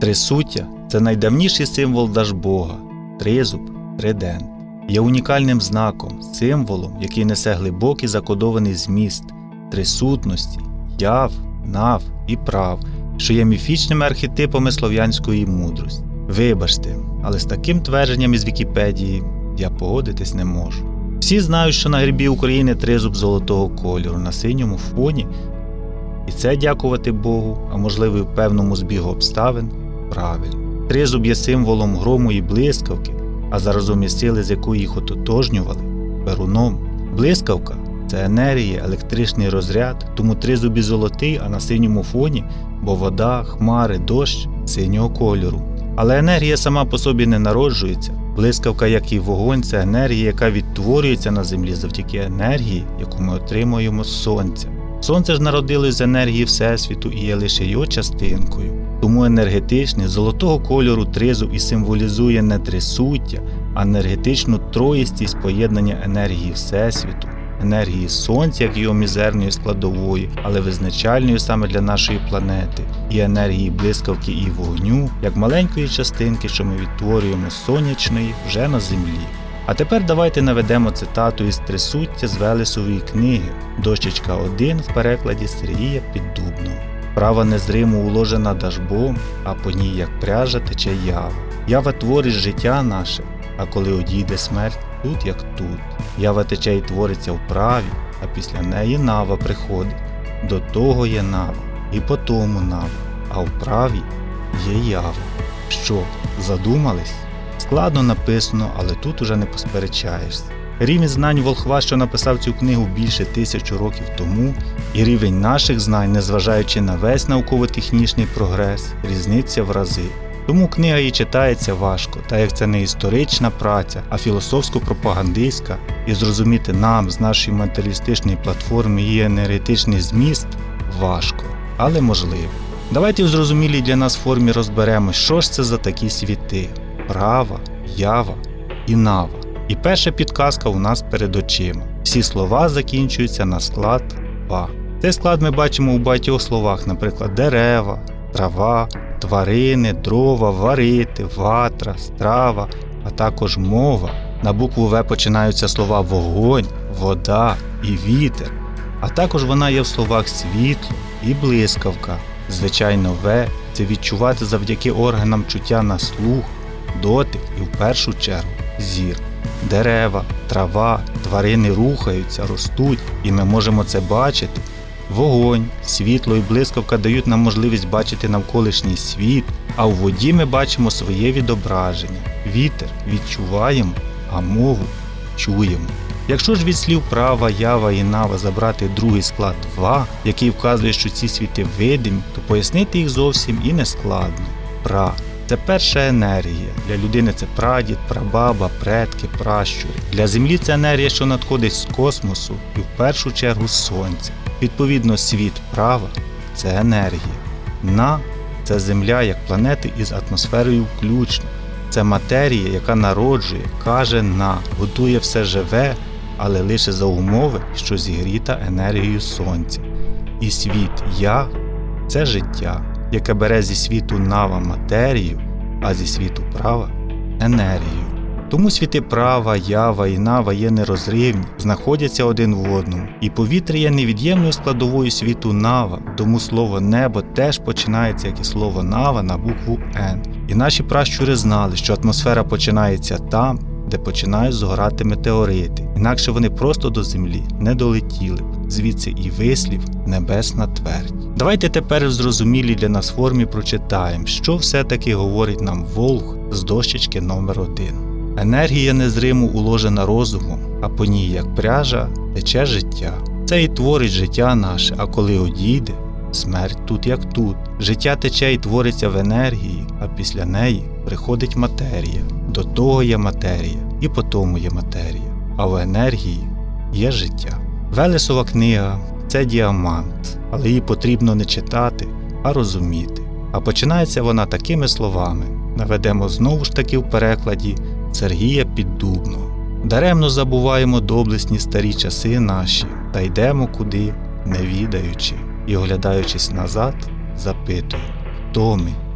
Трисуття це найдавніший символ Дажбога, тризуб, тридент. Є унікальним знаком, символом, який несе глибокий закодований зміст, трисутності, яв, нав і прав, що є міфічними архетипами слов'янської мудрості. Вибачте, але з таким твердженням із Вікіпедії я погодитись не можу. Всі знають, що на гербі України тризуб золотого кольору на синьому фоні, і це дякувати Богу, а можливо, і в певному збігу обставин правильно. Тризуб є символом грому і блискавки, а заразом і сили, з якої їх ототожнювали перуном. Блискавка це енергія, електричний розряд, тому тризуб і золотий, а на синьому фоні, бо вода, хмари, дощ синього кольору. Але енергія сама по собі не народжується. Блискавка, як і вогонь, це енергія, яка відтворюється на землі завдяки енергії, яку ми отримуємо з сонця. Сонце ж народилось з енергії Всесвіту і є лише його частинкою. Тому енергетичний золотого кольору тризуб і символізує не трисуття, а енергетичну троїстість поєднання енергії Всесвіту, енергії Сонця, як його мізерної складової, але визначальною саме для нашої планети, і енергії блискавки і вогню, як маленької частинки, що ми відтворюємо сонячної вже на землі. А тепер давайте наведемо цитату із трисуття з Велесової книги Дощечка 1 в перекладі Сергія Піддубного. Права незримо уложена дажбом, а по ній, як пряжа, тече ява. Ява творить життя наше, а коли одійде смерть, тут як тут. Ява тече і твориться в праві, а після неї нава приходить. До того є нава, і по тому нава, а в праві є ява. Що, задумались? Складно написано, але тут уже не посперечаєшся. Рівень знань Волхва, що написав цю книгу більше тисячу років тому, і рівень наших знань, незважаючи на весь науково-технічний прогрес, різниця в рази. Тому книга і читається важко, та як це не історична праця, а філософсько-пропагандистська, і зрозуміти нам з нашої матеріалістичної платформи її енергетичний зміст важко, але можливо. Давайте в зрозумілій для нас формі розберемо, що ж це за такі світи права, ява і нава. І перша підказка у нас перед очима. Всі слова закінчуються на склад ва. Цей склад ми бачимо у багатьох словах, наприклад, дерева, трава, тварини, дрова, варити, ватра, страва, а також мова. На букву В починаються слова вогонь, вода і вітер. А також вона є в словах світло і блискавка. Звичайно, В це відчувати завдяки органам чуття на слух, дотик і в першу чергу зір. Дерева, трава, тварини рухаються, ростуть, і ми можемо це бачити. Вогонь, світло і блискавка дають нам можливість бачити навколишній світ, а у воді ми бачимо своє відображення. Вітер відчуваємо, а мову чуємо. Якщо ж від слів права, ява і нава забрати другий склад ва, який вказує, що ці світи видимі, то пояснити їх зовсім і не складно. Пра це перша енергія. Для людини це прадід, прабаба, предки, пращури. Для землі це енергія, що надходить з космосу і в першу чергу з сонця. Відповідно, світ права це енергія. На це земля як планети із атмосферою включно. Це матерія, яка народжує, каже на, готує все живе, але лише за умови, що зігріта енергією сонця. І світ я це життя, яке бере зі світу нава матерію, а зі світу права енергію. Тому світи права, ява і нава є нерозривні, знаходяться один в одному, і повітря є невід'ємною складовою світу нава, тому слово небо теж починається, як і слово нава на букву Н. І наші пращури знали, що атмосфера починається там, де починають згорати метеорити, інакше вони просто до землі не долетіли звідси і вислів небесна твердь. Давайте тепер в зрозумілій для нас формі прочитаємо, що все-таки говорить нам Волг з дощечки номер 1 Енергія незримо уложена розумом, а по ній, як пряжа, тече життя. Це і творить життя наше, а коли одійде, смерть тут як тут. Життя тече і твориться в енергії, а після неї приходить матерія. До того є матерія, і по тому є матерія, а в енергії є життя. Велесова книга це діамант, але її потрібно не читати, а розуміти. А починається вона такими словами: наведемо знову ж таки в перекладі Сергія Піддубного. Даремно забуваємо доблесні старі часи наші, та йдемо куди, не відаючи, і, оглядаючись назад, запитуємо, хто ми